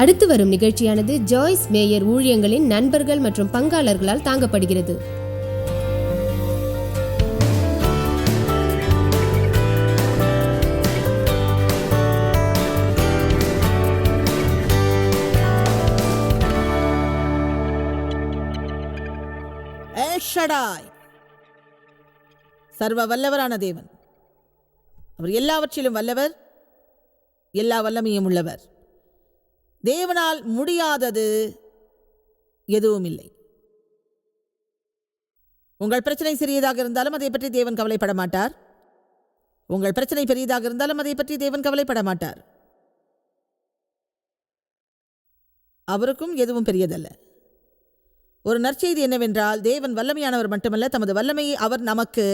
அடுத்து வரும் நிகழ்ச்சியானது ஜாய்ஸ் மேயர் ஊழியங்களின் நண்பர்கள் மற்றும் பங்காளர்களால் தாங்கப்படுகிறது. ஏஷடாய் சர்வ வல்லவரான தேவன். அவர் எல்லாவற்றிலும் வல்லவர் எல்லா வல்லமையும் உள்ளவர். தேவனால் முடியாதது எதுவும் இல்லை உங்கள் பிரச்சனை சிறியதாக இருந்தாலும் அதை பற்றி தேவன் கவலைப்பட மாட்டார். உங்கள் பிரச்சனை பெரியதாக இருந்தாலும் அதை பற்றி தேவன் கவலைப்பட மாட்டார். அவருக்கும் எதுவும் பெரியதல்ல. ஒரு நற்செய்தி என்னவென்றால் தேவன் வல்லமையானவர் மட்டுமல்ல தமது வல்லமையை அவர் நமக்கு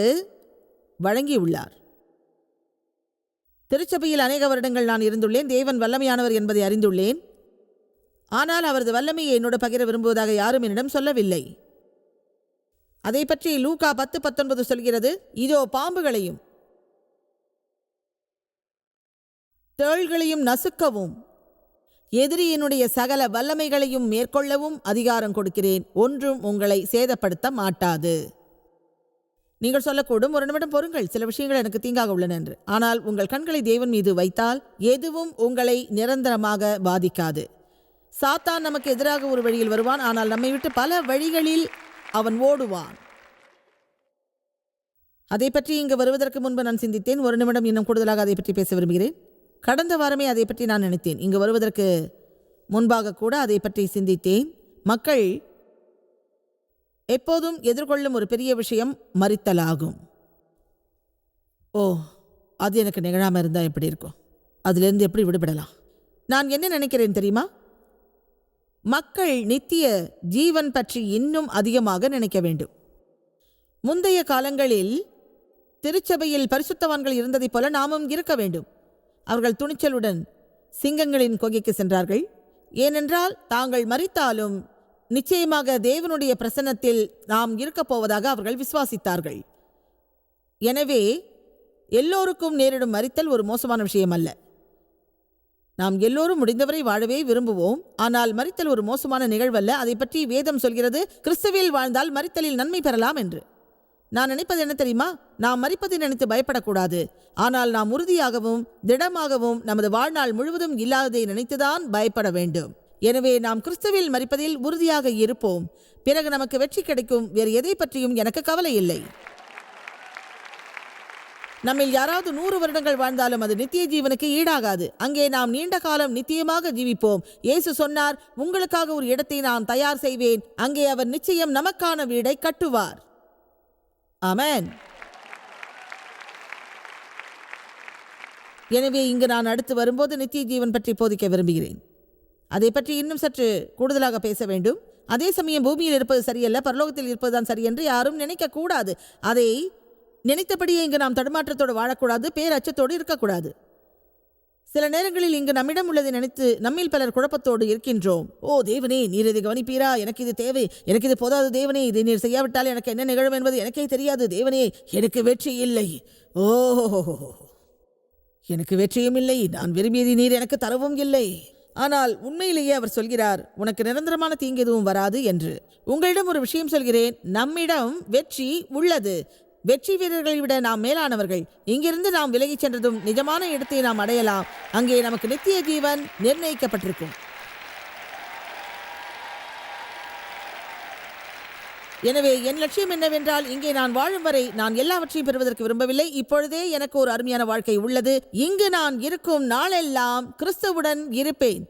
வழங்கியுள்ளார். திருச்சபையில் அநேக வருடங்கள் நான் இருந்துள்ளேன் தேவன் வல்லமையானவர் என்பதை அறிந்துள்ளேன். ஆனால் அவரது வல்லமையை என்னோடு பகிர விரும்புவதாக யாரும் என்னிடம் சொல்லவில்லை. அதை பற்றி லூகா பத்து பத்தொன்பது சொல்கிறது இதோ பாம்புகளையும் தேள்களையும் நசுக்கவும் எதிரியினுடைய சகல வல்லமைகளையும் மேற்கொள்ளவும் அதிகாரம் கொடுக்கிறேன் ஒன்றும் உங்களை சேதப்படுத்த மாட்டாது. நீங்கள் சொல்லக்கூடும் ஒரு நிமிடம் பொறுங்கள் சில விஷயங்கள் எனக்கு தீங்காக உள்ளன என்று. ஆனால் உங்கள் கண்களை தேவன் மீது வைத்தால் எதுவும் உங்களை நிரந்தரமாக பாதிக்காது. சாத்தான் நமக்கு எதிராக ஒரு வழியில் வருவான் ஆனால் நம்மை விட்டு பல வழிகளில் அவன் ஓடுவான். அதை பற்றி இங்கு வருவதற்கு முன்பு நான் சிந்தித்தேன். ஒரு நிமிடம் இன்னும் கூடுதலாக அதை பற்றி பேச விரும்புகிறேன். கடந்த வாரமே அதை பற்றி நான் நினைத்தேன். இங்கு வருவதற்கு முன்பாக கூட அதை பற்றி சிந்தித்தேன். மக்கள் எப்போதும் எதிர்கொள்ளும் ஒரு பெரிய விஷயம் மறித்தலாகும். ஓ அது எனக்கு நிகழாமல் இருந்தால் எப்படி இருக்கும்? அதிலிருந்து எப்படி விடுபடலாம்? நான் என்ன நினைக்கிறேன் தெரியுமா? மக்கள் நித்திய ஜீவன் பற்றி இன்னும் அதிகமாக நினைக்க வேண்டும். முந்தைய காலங்களில் திருச்சபையில் பரிசுத்தவான்கள் இருந்ததைப் போல நாமும் இருக்க வேண்டும். அவர்கள் துணிச்சலுடன் சிங்கங்களின் கொகைக்கு சென்றார்கள். ஏனென்றால் தாங்கள் மறித்தாலும் நிச்சயமாக தேவனுடைய பிரசன்னத்தில் நாம் இருக்கப் போவதாக அவர்கள் விசுவாசித்தார்கள். எனவே எல்லோருக்கும் நேரிடும் மறித்தல் ஒரு மோசமான விஷயம் அல்ல நாம் எல்லோரும் முடிந்தவரை வாழவே விரும்புவோம். ஆனால் மறித்தல் ஒரு மோசமான நிகழ்வல்ல. அதை பற்றி வேதம் சொல்கிறது கிறிஸ்துவில் வாழ்ந்தால் மறித்தலில் நன்மை பெறலாம் என்று. நான் நினைப்பது என்ன தெரியுமா? நாம் மறிப்பதை நினைத்து பயப்படக்கூடாது. ஆனால் நாம் உறுதியாகவும் திடமாகவும் நமது வாழ்நாள் முழுவதும் இல்லாததை நினைத்துதான் பயப்பட வேண்டும். எனவே நாம் கிறிஸ்துவில் மறிப்பதில் உறுதியாக இருப்போம். பிறகு நமக்கு வெற்றி கிடைக்கும். வேறு எதை பற்றியும் எனக்கு கவலை இல்லை. நம்மில் யாராவது நூறு வருடங்கள் வாழ்ந்தாலும் அது நித்திய ஜீவனுக்கு ஈடாகாது. அங்கே நாம் நீண்ட காலம் நித்தியமாக ஜீவிப்போம். இயேசு சொன்னார் உங்களுக்காக ஒரு இடத்தை நான் தயார் செய்வேன். அங்கே அவர் நிச்சயம் நமக்கான வீடை கட்டுவார். அமேன் எனவே இங்கு நான் அடுத்து வரும்போது நித்திய ஜீவன் பற்றி போதிக்க விரும்புகிறேன். அதை பற்றி இன்னும் சற்று கூடுதலாக பேச வேண்டும். அதே சமயம் பூமியில் இருப்பது சரியல்ல பரலோகத்தில் இருப்பதுதான் சரி என்று யாரும் நினைக்கக்கூடாது. அதை நினைத்தபடியே இங்கு நாம் தடுமாற்றத்தோடு வாழக்கூடாது பேரச்சத்தோடு இருக்கக்கூடாது. சில நேரங்களில் இங்கு நம்மிடம் உள்ளதை நினைத்து நம்மில் பலர் குழப்பத்தோடு இருக்கின்றோம். ஓ தேவனே நீர் இதை கவனிப்பீரா? எனக்கு இது தேவை. எனக்கு இது போதாது தேவனே. இதை நீர் செய்யாவிட்டால் எனக்கு என்ன நிகழும் என்பது எனக்கே தெரியாது தேவனே. எனக்கு வெற்றி இல்லை. ஓஹோ எனக்கு வெற்றியும் இல்லை. நான் விரும்பியது நீர் எனக்கு தரவும் இல்லை. ஆனால் உண்மையிலேயே அவர் சொல்கிறார் உனக்கு நிரந்தரமான தீங்கு எதுவும் வராது என்று. உங்களிடம் ஒரு விஷயம் சொல்கிறேன். நம்மிடம் வெற்றி உள்ளது. வெற்றி வீரர்களை விட நாம் மேலானவர்கள். இங்கிருந்து நாம் விலகிச் சென்றதும் நிஜமான இடத்தை நாம் அடையலாம். அங்கே நமக்கு நித்திய ஜீவன் நிர்ணயிக்கப்பட்டிருக்கும். எனவே என் லட்சியம் என்னவென்றால் இங்கே நான் வாழும் வரை நான் எல்லாவற்றையும் பெறுவதற்கு விரும்பவில்லை. இப்பொழுதே எனக்கு ஒரு அருமையான வாழ்க்கை உள்ளது. இங்கு நான் இருக்கும் நாளெல்லாம் கிறிஸ்துவுடன் இருப்பேன்.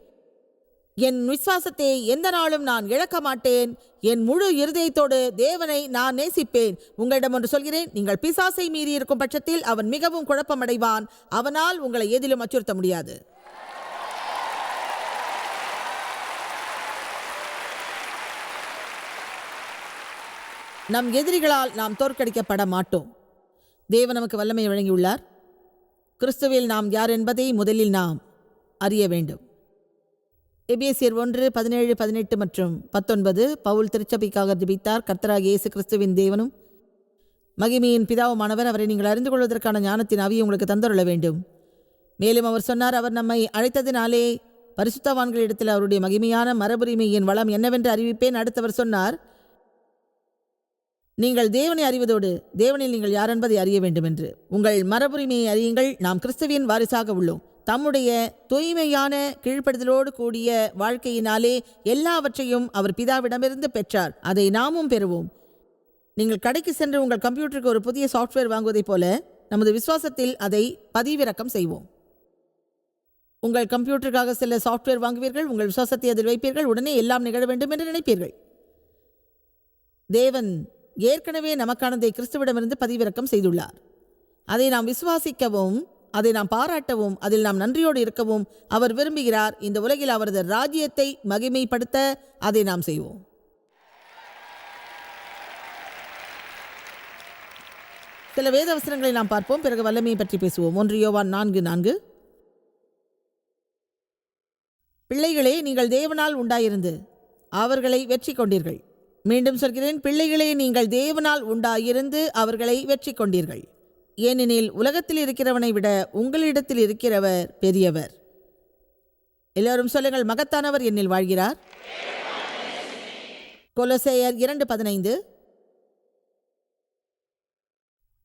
என் விசுவாசத்தை எந்த நாளும் நான் இழக்க மாட்டேன். என் முழு இருதயத்தோடு தேவனை நான் நேசிப்பேன். உங்களிடம் ஒன்று சொல்கிறேன் நீங்கள் பிசாசை மீறி இருக்கும் பட்சத்தில் அவன் மிகவும் குழப்பமடைவான். அவனால் உங்களை எதிலும் அச்சுறுத்த முடியாது. நம் எதிரிகளால் நாம் தோற்கடிக்கப்பட மாட்டோம். தேவன் நமக்கு வல்லமை வழங்கியுள்ளார். கிறிஸ்துவில் நாம் யார் என்பதை முதலில் நாம் அறிய வேண்டும். எபேசியர் ஒன்று பதினேழு பதினெட்டு மற்றும் பத்தொன்பது பவுல் திருச்சபைக்காக ஜபித்தார். கர்த்தராக இயேசு கிறிஸ்துவின் தேவனும் மகிமையின் பிதாவுமானவர் அவரை நீங்கள் அறிந்து கொள்வதற்கான ஞானத்தின் அவியை உங்களுக்கு தந்தருள வேண்டும். மேலும் அவர் சொன்னார் அவர் நம்மை அழைத்ததினாலே பரிசுத்தவான்களிடத்தில் அவருடைய மகிமையான மரபுரிமையின் வளம் என்னவென்று அறிவிப்பேன். அடுத்தவர் சொன்னார் நீங்கள் தேவனை அறிவதோடு தேவனில் நீங்கள் யார் என்பதை அறிய வேண்டும் என்று உங்கள் மரபுரிமையை அறியுங்கள். நாம் கிறிஸ்துவின் வாரிசாக உள்ளோம். தம்முடைய தூய்மையான கீழ்ப்படுதலோடு கூடிய வாழ்க்கையினாலே எல்லாவற்றையும் அவர் பிதாவிடமிருந்து பெற்றார். அதை நாமும் பெறுவோம். நீங்கள் கடைக்கு சென்று உங்கள் கம்ப்யூட்டருக்கு ஒரு புதிய சாஃப்ட்வேர் வாங்குவதைப் போல நமது விசுவாசத்தில் அதை பதிவிறக்கம் செய்வோம். உங்கள் கம்ப்யூட்டருக்காக சில சாஃப்ட்வேர் வாங்குவீர்கள். உங்கள் விசுவாசத்தை அதில் வைப்பீர்கள். உடனே எல்லாம் நிகழ வேண்டும் என்று நினைப்பீர்கள். தேவன் ஏற்கனவே நமக்கானதை கிறிஸ்துவிடமிருந்து பதிவிறக்கம் செய்துள்ளார். அதை நாம் விசுவாசிக்கவும் அதை நாம் பாராட்டவும் அதில் நாம் நன்றியோடு இருக்கவும் அவர் விரும்புகிறார். இந்த உலகில் அவரது ராஜ்யத்தை மகிமைப்படுத்த அதை நாம் செய்வோம். சில வேத வசனங்களை நாம் பார்ப்போம். பிறகு வல்லமையை பற்றி பேசுவோம். ஒன்று யோவான் நான்கு நான்கு. பிள்ளைகளே நீங்கள் தேவனால் உண்டாயிருந்து அவர்களை வெற்றி கொண்டீர்கள் மீண்டும் சொல்கிறேன் பிள்ளைகளே நீங்கள் தேவனால் உண்டாயிருந்து அவர்களை வெற்றி கொண்டீர்கள் ஏனெனில் உலகத்தில் இருக்கிறவனை விட உங்களிடத்தில் இருக்கிறவர் பெரியவர். எல்லோரும் சொல்லுங்கள் மகத்தானவர் என்னில் வாழ்கிறார்? கொலசேயர் இரண்டு பதினைந்து.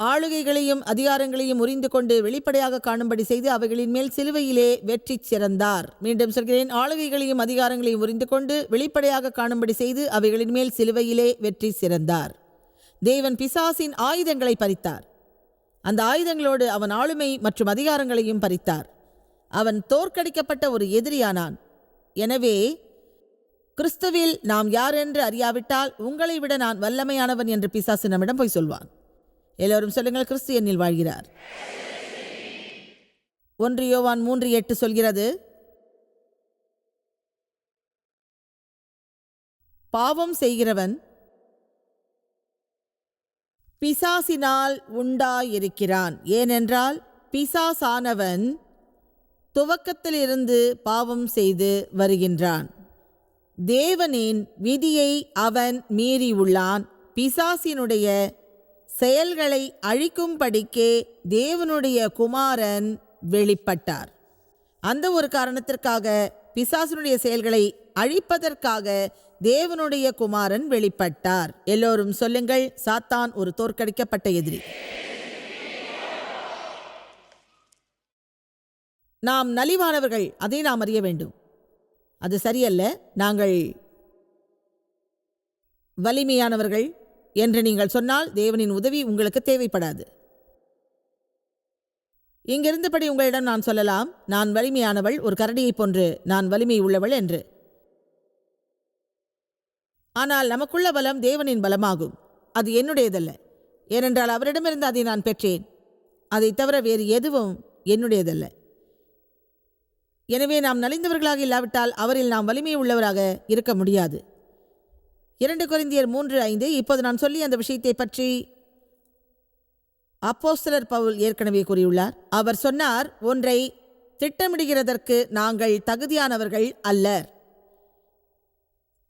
ஆளுகைகளையும் அதிகாரங்களையும் முறிந்து கொண்டு வெளிப்படையாக காணும்படி செய்து அவைகளின் மேல் சிலுவையிலே வெற்றி சிறந்தார். மீண்டும் சொல்கிறேன் ஆளுகைகளையும் அதிகாரங்களையும் முறிந்து கொண்டு வெளிப்படையாக காணும்படி செய்து அவைகளின் மேல் சிலுவையிலே வெற்றி சிறந்தார். தேவன் பிசாசின் ஆயுதங்களை பறித்தார். அந்த ஆயுதங்களோடு அவன் ஆளுமை மற்றும் அதிகாரங்களையும் பறித்தார். அவன் தோற்கடிக்கப்பட்ட ஒரு எதிரியானான். எனவே கிறிஸ்துவில் நாம் யார் என்று அறியாவிட்டால் உங்களை விட நான் வல்லமையானவன் என்று பிசாசு நம்மிடம் போய் சொல்வான். எல்லோரும் சொல்லுங்கள் கிறிஸ்து என்னில் வாழ்கிறார். ஒன்று யோவான் மூன்று எட்டு சொல்கிறது பாவம் செய்கிறவன் பிசாசினால் உண்டாயிருக்கிறான். ஏனென்றால் பிசாசானவன் துவக்கத்திலிருந்து பாவம் செய்து வருகின்றான். தேவனின் விதியை அவன் மீறியுள்ளான். பிசாசினுடைய செயல்களை அழிக்கும்படிக்கே தேவனுடைய குமாரன் வெளிப்பட்டார். அந்த ஒரு காரணத்திற்காக பிசாசனுடைய செயல்களை அழிப்பதற்காக தேவனுடைய குமாரன் வெளிப்பட்டார். எல்லோரும் சொல்லுங்கள் சாத்தான் ஒரு தோற்கடிக்கப்பட்ட எதிரி. நாம் நலிவானவர்கள் அதை நாம் அறிய வேண்டும். அது சரியல்ல நாங்கள் வலிமையானவர்கள் என்று நீங்கள் சொன்னால் தேவனின் உதவி உங்களுக்கு தேவைப்படாது. இங்கிருந்தபடி உங்களிடம் நான் சொல்லலாம் நான் வலிமையானவள் ஒரு கரடியைப் போன்று நான் வலிமை உள்ளவள் என்று. ஆனால் நமக்குள்ள பலம் தேவனின் பலமாகும் அது என்னுடையதல்ல. ஏனென்றால் அவரிடமிருந்து அதை நான் பெற்றேன். அதைத் தவிர வேறு எதுவும் என்னுடையதல்ல. எனவே நாம் நலிந்தவர்களாக இல்லாவிட்டால் அவரில் நாம் வலிமை உள்ளவராக இருக்க முடியாது. இரண்டு குறிந்தியர் மூன்று ஐந்து. இப்போது நான் சொல்லி அந்த விஷயத்தை பற்றி அப்போஸ்தலர் பவுல் ஏற்கனவே கூறியுள்ளார். அவர் சொன்னார் ஒன்றை திட்டமிடுகிறதற்கு நாங்கள் தகுதியானவர்கள் அல்லர்.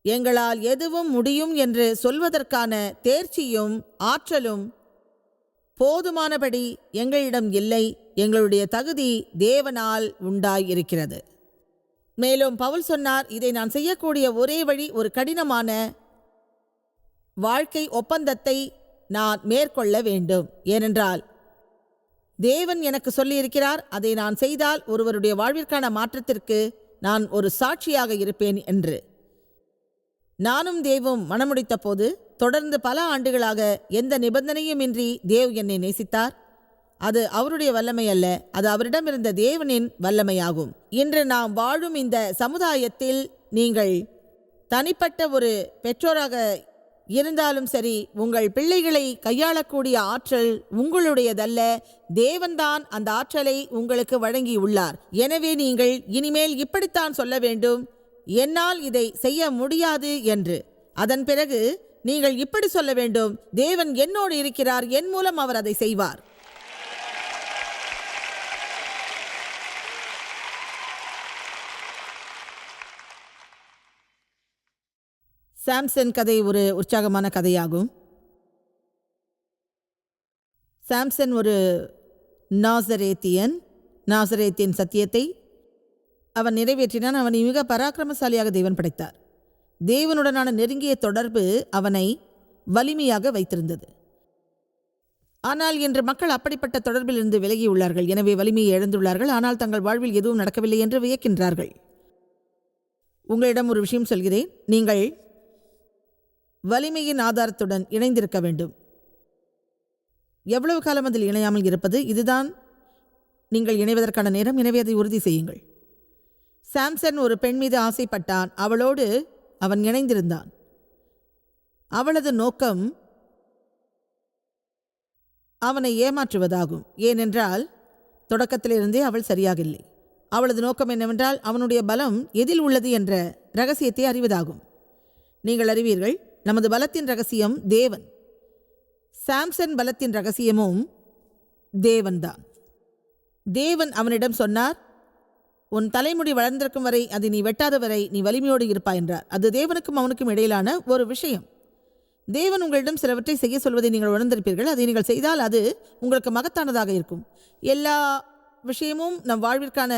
எங்களால் எதுவும் முடியும் என்று சொல்வதற்கான தேர்ச்சியும் ஆற்றலும் போதுமானபடி எங்களிடம் இல்லை. எங்களுடைய தகுதி தேவனால் உண்டாயிருக்கிறது. மேலும் பவுல் சொன்னார் இதை நான் செய்யக்கூடிய ஒரே வழி ஒரு கடினமான வாழ்க்கை ஒப்பந்தத்தை நான் மேற்கொள்ள வேண்டும். ஏனென்றால் தேவன் எனக்கு சொல்லியிருக்கிறார் அதை நான் செய்தால் ஒருவருடைய வாழ்விற்கான மாற்றத்திற்கு நான் ஒரு சாட்சியாக இருப்பேன் என்று. நானும் தேவும் மனமுடித்த போது தொடர்ந்து பல ஆண்டுகளாக எந்த நிபந்தனையுமின்றி தேவ் என்னை நேசித்தார். அது அவருடைய வல்லமை அல்ல அது அவரிடமிருந்த தேவனின் வல்லமையாகும். இன்று நாம் வாழும் இந்த சமுதாயத்தில் நீங்கள் தனிப்பட்ட ஒரு பெற்றோராக இருந்தாலும் சரி உங்கள் பிள்ளைகளை கையாளக்கூடிய ஆற்றல் உங்களுடையதல்ல. தேவன்தான் அந்த ஆற்றலை உங்களுக்கு வழங்கியுள்ளார் எனவே நீங்கள் இனிமேல் இப்படித்தான் சொல்ல வேண்டும். என்னால் இதை செய்ய முடியாது என்று. அதன் பிறகு நீங்கள் இப்படி சொல்ல வேண்டும். தேவன் என்னோடு இருக்கிறார் என் மூலம் அவர் அதை செய்வார். சாம்சன் கதை ஒரு உற்சாகமான கதையாகும். சாம்சன் ஒரு நாசரேத்தியன். நாசரேத்தியன் சத்தியத்தை அவன் நிறைவேற்றினான். அவனை மிக பராக்கிரமசாலியாக தேவன் படைத்தார். தேவனுடனான நெருங்கிய தொடர்பு அவனை வலிமையாக வைத்திருந்தது. ஆனால் இன்று மக்கள் அப்படிப்பட்ட தொடர்பிலிருந்து விலகியுள்ளார்கள். எனவே வலிமையை இழந்துள்ளார்கள். ஆனால் தங்கள் வாழ்வில் எதுவும் நடக்கவில்லை என்று வியக்கின்றார்கள். உங்களிடம் ஒரு விஷயம் சொல்கிறேன். நீங்கள் வலிமையின் ஆதாரத்துடன் இணைந்திருக்க வேண்டும். எவ்வளவு காலம் அதில் இணையாமல் இருப்பது? இதுதான் நீங்கள் இணைவதற்கான நேரம். எனவே அதை உறுதி செய்யுங்கள். சாம்சன் ஒரு பெண் மீது ஆசைப்பட்டான். அவளோடு அவன் இணைந்திருந்தான். அவளது நோக்கம் அவனை ஏமாற்றுவதாகும். ஏனென்றால் தொடக்கத்திலிருந்தே அவள் சரியாக இல்லை அவளது நோக்கம் என்னவென்றால் அவனுடைய பலம் எதில் உள்ளது என்ற ரகசியத்தை அறிவதாகும். நீங்கள் அறிவீர்கள் நமது பலத்தின் ரகசியம் தேவன். சாம்சன் பலத்தின் ரகசியமும் தேவன்தான். தேவன் அவனிடம் சொன்னார் உன் தலைமுடி வளர்ந்திருக்கும் வரை அதை நீ வெட்டாத வரை நீ வலிமையோடு இருப்பாய் என்றார். அது தேவனுக்கும் அவனுக்கும் இடையிலான ஒரு விஷயம். தேவன் உங்களிடம் சிலவற்றை செய்ய சொல்வதை நீங்கள் உணர்ந்திருப்பீர்கள். அதை நீங்கள் செய்தால் அது உங்களுக்கு மகத்தானதாக இருக்கும். எல்லா விஷயமும் நம் வாழ்விற்கான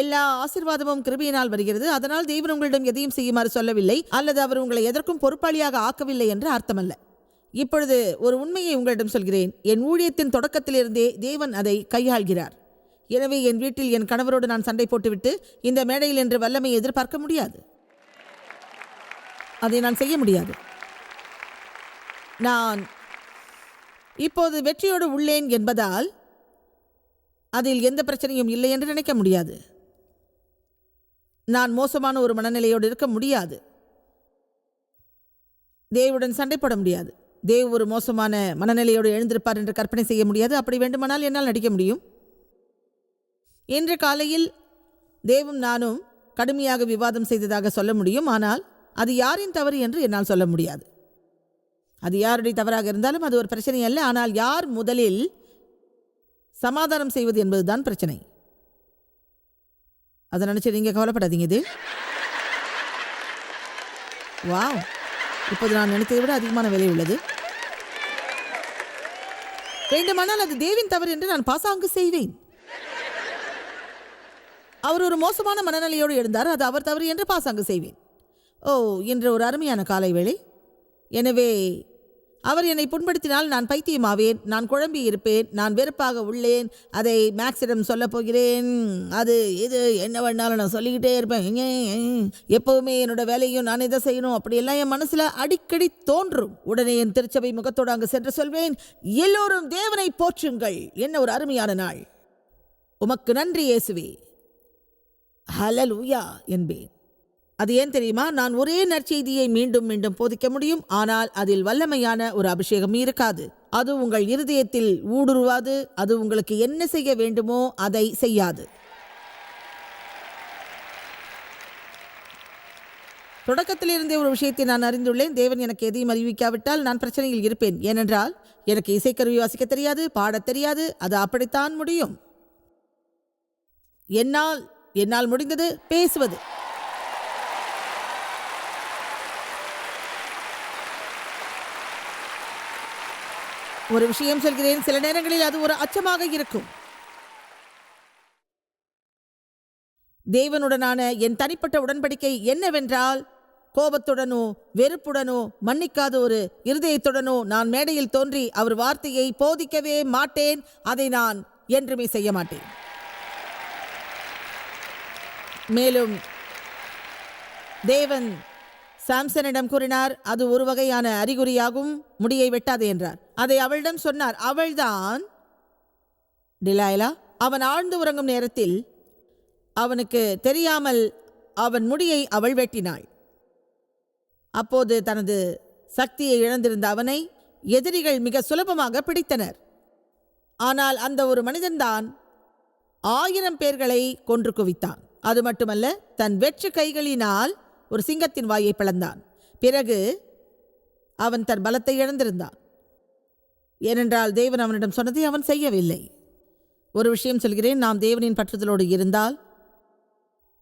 எல்லா ஆசிர்வாதமும் கிருபையினால் வருகிறது. அதனால் தேவன் உங்களிடம் எதையும் செய்யுமாறு சொல்லவில்லை. அல்லது அவர் உங்களை எதற்கும் பொறுப்பாளியாக ஆக்கவில்லை என்று அர்த்தமல்ல. இப்பொழுது ஒரு உண்மையை உங்களிடம் சொல்கிறேன். என் ஊழியத்தின் தொடக்கத்திலிருந்தே தேவன் அதை கையாள்கிறார். எனவே என் வீட்டில் என் கணவரோடு நான் சண்டை போட்டுவிட்டு இந்த மேடையில் என்று வல்லமையை எதிர்பார்க்க முடியாது. அதை நான் செய்ய முடியாது. நான் இப்போது வெற்றியோடு உள்ளேன் என்பதால் அதில் எந்த பிரச்சனையும் இல்லை என்று நினைக்க முடியாது. நான் மோசமான ஒரு மனநிலையோடு இருக்க முடியாது. தேவுடன் சண்டை போட முடியாது. தேவ் ஒரு மோசமான மனநிலையோடு எழுந்திருப்பார் என்று கற்பனை செய்ய முடியாது. அப்படி வேண்டுமானால் என்னால் நடிக்க முடியும். இன்று காலையில் தேவும் நானும் கடுமையாக விவாதம் செய்ததாக சொல்ல முடியும். ஆனால் அது யாரின் தவறு என்று என்னால் சொல்ல முடியாது. அது யாருடைய தவறாக இருந்தாலும் அது ஒரு பிரச்சனை அல்ல ஆனால் யார் முதலில் சமாதானம் செய்வது என்பதுதான் பிரச்சனை. அதை நினச்சி நீங்கள் கவலைப்படாதீங்க இது. வாவ். இப்போது நான் நினைத்ததை விட அதிகமான விலை உள்ளது. வேண்டுமானால் அது தேவின் தவறு என்று நான் பாசாங்கு செய்வேன். அவர் ஒரு மோசமான மனநிலையோடு எழுந்தார் அது அவர் தவறு என்று பாசாங்கு செய்வேன். ஓ இன்று ஒரு அருமையான காலை வேளை. எனவே அவர் என்னை புண்படுத்தினால் நான் பைத்தியமாவேன். நான் குழம்பி இருப்பேன். நான் வெறுப்பாக உள்ளேன். அதை மேக்ஸிடம் சொல்லப் போகிறேன். அது இது என்ன வேணாலும் நான் சொல்லிக்கிட்டே இருப்பேன். எப்போவுமே என்னோட வேலையும் நான் இதை செய்யணும். அப்படியெல்லாம் என் மனசில் அடிக்கடி தோன்றும். உடனே என் திருச்சபை முகத்தோடு அங்கு சென்று சொல்வேன் எல்லோரும் தேவனை போற்றுங்கள். என்ன ஒரு அருமையான நாள். உமக்கு நன்றி இயேசுவே. ஹலலூயா என்பேன். அது ஏன் தெரியுமா? நான் ஒரே நற்செய்தியை மீண்டும் மீண்டும் போதிக்க முடியும். ஆனால் அதில் வல்லமையான ஒரு அபிஷேகம் இருக்காது. அது உங்கள் இருதயத்தில் ஊடுருவாது. அது உங்களுக்கு என்ன செய்ய வேண்டுமோ அதை செய்யாது. தொடக்கத்திலிருந்தே ஒரு விஷயத்தை நான் அறிந்துள்ளேன். தேவன் எனக்கு எதையும் அறிவிக்காவிட்டால் நான் பிரச்சனையில் இருப்பேன். ஏனென்றால் எனக்கு இசைக்கருவி வாசிக்க தெரியாது பாடத் தெரியாது. அது அப்படித்தான் முடியும். என்னால் என்னால் முடிந்தது பேசுவது. ஒரு விஷயம் சொல்கிறேன். சில நேரங்களில் அது ஒரு அச்சமாக இருக்கும். தேவனுடனான என் தனிப்பட்ட உடன்படிக்கை என்னவென்றால் கோபத்துடனோ வெறுப்புடனோ மன்னிக்காத ஒரு இருதயத்துடனோ நான் மேடையில் தோன்றி அவர் வார்த்தையை போதிக்கவே மாட்டேன். அதை நான் என்றுமே செய்ய மாட்டேன். மேலும் தேவன் சாம்சனிடம் கூறினார் அது ஒரு வகையான அறிகுறியாகும். முடியை வெட்டாது என்றார். அதை அவளிடம் சொன்னார் அவள்தான் டிலாயலா அவன் ஆழ்ந்து உறங்கும் நேரத்தில் அவனுக்கு தெரியாமல் அவன் முடியை அவள் வெட்டினாள். அப்போது தனது சக்தியை இழந்திருந்த அவனை எதிரிகள் மிக சுலபமாக பிடித்தனர். ஆனால் அந்த ஒரு மனிதன்தான் ஆயிரம் பேர்களை கொன்று குவித்தான். அது மட்டுமல்ல தன் வெற்று கைகளினால் ஒரு சிங்கத்தின் வாயை பிளந்தான். பிறகு அவன் தன் பலத்தை இழந்திருந்தான். ஏனென்றால் தேவன் அவனிடம் சொன்னதை அவன் செய்யவில்லை. ஒரு விஷயம் சொல்கிறேன் நாம் தேவனின் பற்றுதலோடு இருந்தால்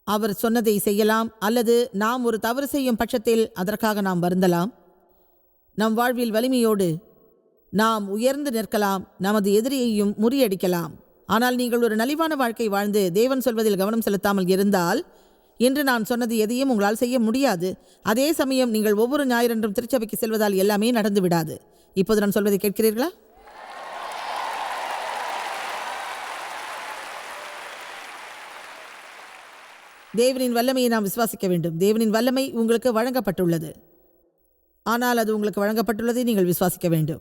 அவர் சொன்னதை செய்யலாம் அல்லது நாம் ஒரு தவறு செய்யும் பட்சத்தில் அதற்காக நாம் வருந்தலாம். நம் வாழ்வில் வலிமையோடு நாம் உயர்ந்து நிற்கலாம் நமது எதிரியையும் முறியடிக்கலாம். ஆனால் நீங்கள் ஒரு நலிவான வாழ்க்கை வாழ்ந்து தேவன் சொல்வதில் கவனம் செலுத்தாமல் இருந்தால் இன்று நான் சொன்னது எதையும் உங்களால் செய்ய முடியாது. அதே சமயம் நீங்கள் ஒவ்வொரு ஞாயிறன்றும் திருச்சபைக்கு செல்வதால் எல்லாமே நடந்துவிடாது. இப்போது நான் சொல்வதை கேட்கிறீர்களா? தேவனின் வல்லமையை நாம் விசுவாசிக்க வேண்டும். தேவனின் வல்லமை உங்களுக்கு வழங்கப்பட்டுள்ளது. ஆனால் அது உங்களுக்கு வழங்கப்பட்டுள்ளதை நீங்கள் விசுவாசிக்க வேண்டும்.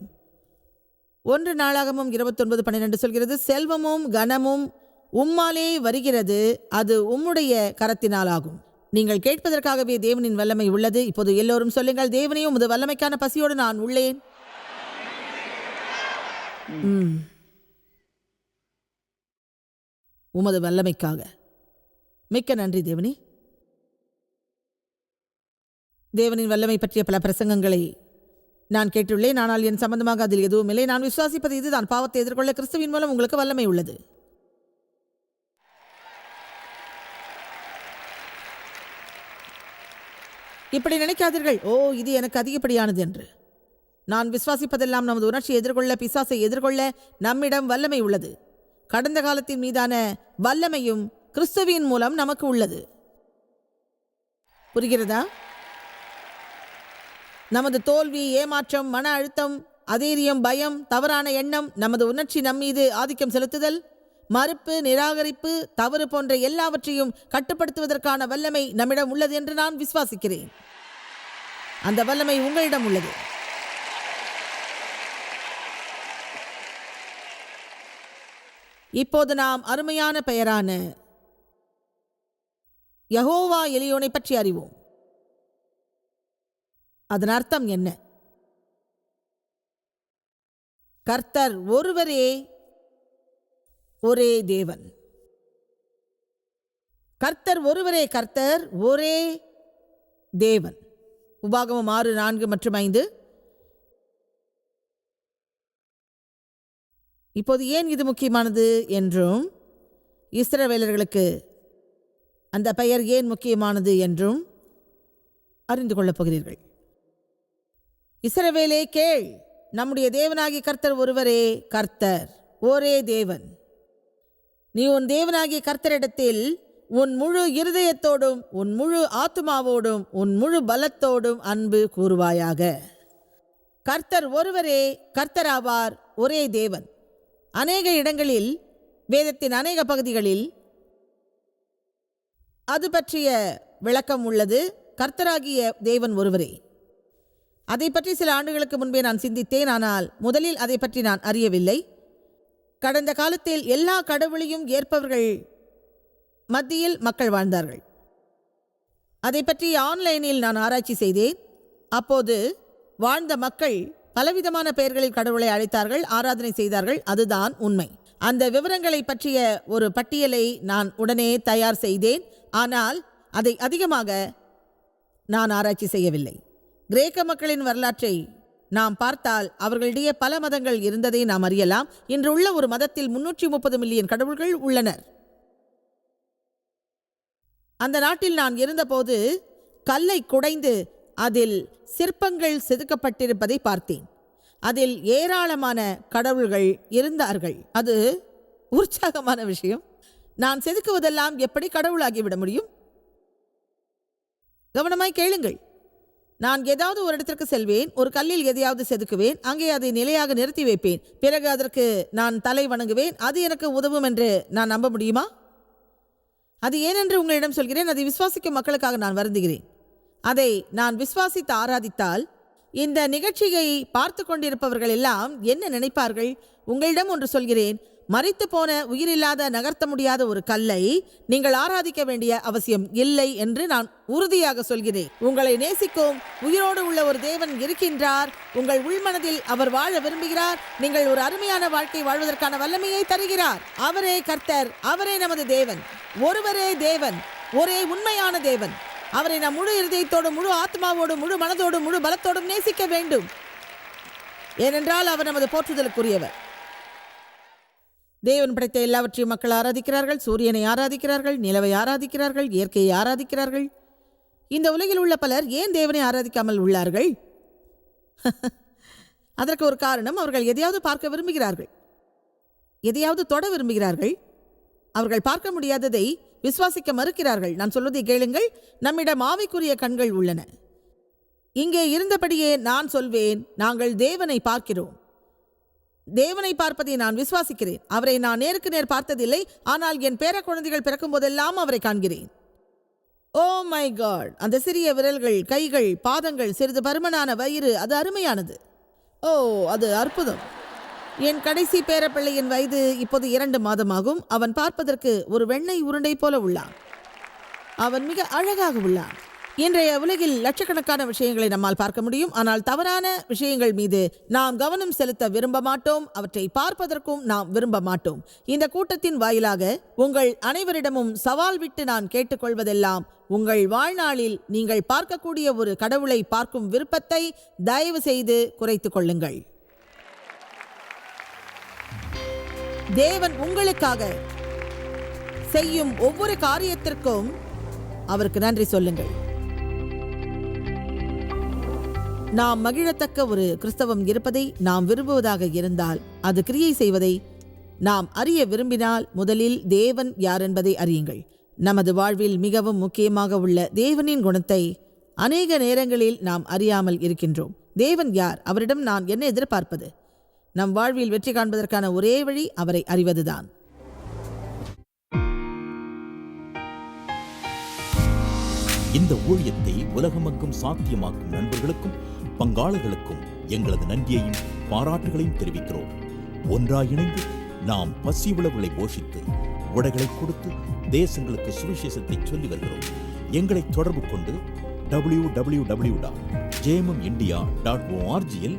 ஒன்று நாளாகமும் இருபத்தொன்பது பன்னிரெண்டு சொல்கிறது செல்வமும் கனமும் உம்மாலே வருகிறது. அது உம்முடைய கரத்தினால் ஆகும். நீங்கள் கேட்பதற்காகவே தேவனின் வல்லமை உள்ளது. இப்போது எல்லோரும் சொல்லுங்கள் தேவனையும் உமது வல்லமைக்கான பசியோடு நான் உள்ளேன். உமது வல்லமைக்காக. மிக்க நன்றி தேவனி. தேவனின் வல்லமை பற்றிய பல பிரசங்கங்களை நான் கேட்டுள்ளேன். ஆனால் என் சம்பந்தமாக அதில் எதுவும் இல்லை. நான் விசுவாசிப்பது இதுதான். பாவத்தை எதிர்கொள்ள கிறிஸ்துவின் மூலம் உங்களுக்கு வல்லமை உள்ளது. இப்படி நினைக்காதீர்கள். ஓ இது எனக்கு அதிகப்படியானது என்று. நான் விசுவாசிப்பதெல்லாம் நமது உணர்ச்சியை எதிர்கொள்ள பிசாசை எதிர்கொள்ள நம்மிடம் வல்லமை உள்ளது. கடந்த காலத்தின் மீதான வல்லமையும் கிறிஸ்துவின் மூலம் நமக்கு உள்ளது. புரிகிறதா? நமது தோல்வி ஏமாற்றம் மன அழுத்தம் அதீரியம் பயம் தவறான எண்ணம் நமது உணர்ச்சி நம்மீது ஆதிக்கம் செலுத்துதல் மறுப்பு நிராகரிப்பு தவறு போன்ற எல்லாவற்றையும் கட்டுப்படுத்துவதற்கான வல்லமை நம்மிடம் உள்ளது என்று நான் விசுவாசிக்கிறேன். அந்த வல்லமை உங்களிடம் உள்ளது. இப்போது நாம் அருமையான பெயரான யஹோவா எலியோனை பற்றி அறிவோம். அதன் அர்த்தம் என்ன? கர்த்தர் ஒருவரே ஒரே தேவன். கர்த்தர் ஒருவரே கர்த்தர் ஒரே தேவன். உபாகமம் ஆறு நான்கு மற்றும் ஐந்து. இப்போது ஏன் இது முக்கியமானது என்றும் இஸ்ரவேலர்களுக்கு அந்த பெயர் ஏன் முக்கியமானது என்றும் அறிந்து கொள்ளப் போகிறீர்கள். இஸ்ரவேலே கேள் நம்முடைய தேவனாகி கர்த்தர் ஒருவரே கர்த்தர் ஒரே தேவன். நீ உன் தேவனாகிய கர்த்தரிடத்தில் உன் முழு இருதயத்தோடும் உன் முழு ஆத்துமாவோடும் உன் முழு பலத்தோடும் அன்பு கூறுவாயாக. கர்த்தர் ஒருவரே கர்த்தராவார் ஒரே தேவன். அநேக இடங்களில் வேதத்தின் அநேக பகுதிகளில் அது பற்றிய விளக்கம் உள்ளது. கர்த்தராகிய தேவன் ஒருவரே. அதை பற்றி சில ஆண்டுகளுக்கு முன்பே நான் சிந்தித்தேன். ஆனால் முதலில் அதை பற்றி நான் அறியவில்லை. கடந்த காலத்தில் எல்லா கடவுளையும் ஏற்பவர்கள் மத்தியில் மக்கள் வாழ்ந்தார்கள். அதை பற்றி ஆன்லைனில் நான் ஆராய்ச்சி செய்தேன். அப்போது வாழ்ந்த மக்கள் பலவிதமான பெயர்களில் கடவுளை அழைத்தார்கள் ஆராதனை செய்தார்கள் அதுதான் உண்மை. அந்த விவரங்களை பற்றிய ஒரு பட்டியலை நான் உடனே தயார் செய்தேன். ஆனால் அதை அதிகமாக நான் ஆராய்ச்சி செய்யவில்லை. கிரேக்க மக்களின் வரலாற்றை நாம் பார்த்தால் அவர்களிடையே பல மதங்கள் இருந்ததை நாம் அறியலாம். இன்று உள்ள ஒரு மதத்தில் முன்னூற்றி முப்பது மில்லியன் கடவுள்கள் உள்ளனர். அந்த நாட்டில் நான் இருந்தபோது கல்லை குடைந்து அதில் சிற்பங்கள் செதுக்கப்பட்டிருப்பதை பார்த்தேன். அதில் ஏராளமான கடவுள்கள் இருந்தார்கள். அது உற்சாகமான விஷயம். நான் செதுக்குவதெல்லாம் எப்படி கடவுளாகிவிட முடியும்? கவனமாய் கேளுங்கள். நான் ஏதாவது ஒரு இடத்திற்கு செல்வேன் ஒரு கல்லில் எதையாவது செதுக்குவேன் அங்கே அதை நிலையாக நிறுத்தி வைப்பேன். பிறகு அதற்கு நான் தலை வணங்குவேன் அது எனக்கு உதவும் என்று நான் நம்ப முடியுமா? அது ஏனென்று உங்களிடம் சொல்கிறேன் அதை விசுவாசிக்கும் மக்களுக்காக நான் வருந்துகிறேன். அதை நான் விசுவாசித்து ஆராதித்தால் இந்த நிகழ்ச்சியை பார்த்து கொண்டிருப்பவர்கள் எல்லாம் என்ன நினைப்பார்கள்? உங்களிடம் ஒன்று சொல்கிறேன். மறித்து போன உயிரில்லாத நகர்த்த முடியாத ஒரு கல்லை நீங்கள் ஆராதிக்க வேண்டிய அவசியம் இல்லை என்று நான் உறுதியாக சொல்கிறேன். உங்களை நேசிக்கும் உயிரோடு உள்ள ஒரு தேவன் இருக்கின்றார். உங்கள் உள்மனதில் அவர் வாழ விரும்புகிறார். நீங்கள் ஒரு அருமையான வாழ்க்கை வாழ்வதற்கான வல்லமையை தருகிறார். அவரே கர்த்தர் அவரே நமது தேவன். ஒருவரே தேவன் ஒரே உண்மையான தேவன். அவரை நாம் முழு இருதயத்தோடும் முழு ஆத்மாவோடும் முழு மனதோடும் முழு பலத்தோடும் நேசிக்க வேண்டும். ஏனென்றால் அவர் நமது போற்றுதலுக்குரியவர். தேவன் படைத்த எல்லாவற்றையும் மக்கள் ஆராதிக்கிறார்கள் சூரியனை ஆராதிக்கிறார்கள் நிலவை ஆராதிக்கிறார்கள் இயற்கையை ஆராதிக்கிறார்கள். இந்த உலகில் உள்ள பலர் ஏன் தேவனை ஆராதிக்காமல் உள்ளார்கள்? அதற்கு ஒரு காரணம் அவர்கள் எதையாவது பார்க்க விரும்புகிறார்கள். எதையாவது தொட விரும்புகிறார்கள். அவர்கள் பார்க்க முடியாததை விசுவாசிக்க மறுக்கிறார்கள். நான் சொல்வதை கேளுங்கள். நம்மிடம் ஆவிக்குரிய கண்கள் உள்ளன. இங்கே இருந்தபடியே நான் சொல்வேன். நாங்கள் தேவனை பார்க்கிறோம். தேவனை பார்ப்பதை நான் விசுவாசிக்கிறேன். அவரை நான் நேருக்கு நேர் பார்த்ததில்லை. ஆனால் என் பேர குழந்தைகள் பிறக்கும் போதெல்லாம் அவரை காண்கிறேன். Oh my God. அந்த சிறிய விரல்கள் கைகள் பாதங்கள் சிறிது பருமனான வயிறு அது அருமையானது. ஓ அது அற்புதம். என் கடைசி பேரப்பிள்ளையின் வயது இப்போது இரண்டு மாதமாகும். அவன் பார்ப்பதற்கு ஒரு வெண்ணெய் உருண்டை போல உள்ளான். அவன் மிக அழகாக உள்ளான். இன்றைய உலகில் லட்சக்கணக்கான விஷயங்களை நம்மால் பார்க்க முடியும். ஆனால் தவறான விஷயங்கள் மீது நாம் கவனம் செலுத்த விரும்ப மாட்டோம். அவற்றை பார்ப்பதற்கும் நாம் விரும்ப மாட்டோம். இந்த கூட்டத்தின் வாயிலாக உங்கள் அனைவரிடமும் சவால் விட்டு நான் கேட்டுக்கொள்வதெல்லாம் உங்கள் வாழ்நாளில் நீங்கள் பார்க்கக்கூடிய ஒரு கடவுளை பார்க்கும் விருப்பத்தை தயவு செய்து குறைத்துக் கொள்ளுங்கள். தேவன் உங்களுக்காக செய்யும் ஒவ்வொரு காரியத்திற்கும் அவருக்கு நன்றி சொல்லுங்கள். நாம் மகிழத்தக்க ஒரு கிறிஸ்தவம் இருப்பதை நாம் விரும்புவதாக இருந்தால் அது கிரியை செய்வதை நாம் அறிய விரும்பினால் முதலில் தேவன் யார் என்பதை அறியுங்கள். நமது வாழ்வில் மிகவும் முக்கியமாக உள்ள தேவனின் குணத்தை அநேக நேரங்களில் நாம் அறியாமல் இருக்கின்றோம். தேவன் யார்? அவரிடம் நான் என்ன எதிர்பார்ப்பது? நம் வாழ்வில் வெற்றி காண்பதற்கான ஒரே வழி அவரை அறிவதுதான். இந்த ஊழியத்தை உலகமெங்கும் சாத்தியமாக்கும் நண்பர்களுக்கும் பங்காளர்களுக்கும் எங்களது நன்றியையும் பாராட்டுகளையும் தெரிவிக்கிறோம். ஒன்றாய் இணைந்து நாம் பசி உழவுகளை போஷித்து உடைகளை கொடுத்து தேசங்களுக்கு சுவிசேஷத்தை சொல்லி வருகிறோம். எங்களை தொடர்பு கொண்டு டபிள்யூ டபிள்யூ டபிள்யூ டாட் ஜேமம் இந்தியா டாட் ஓஆர்ஜியில்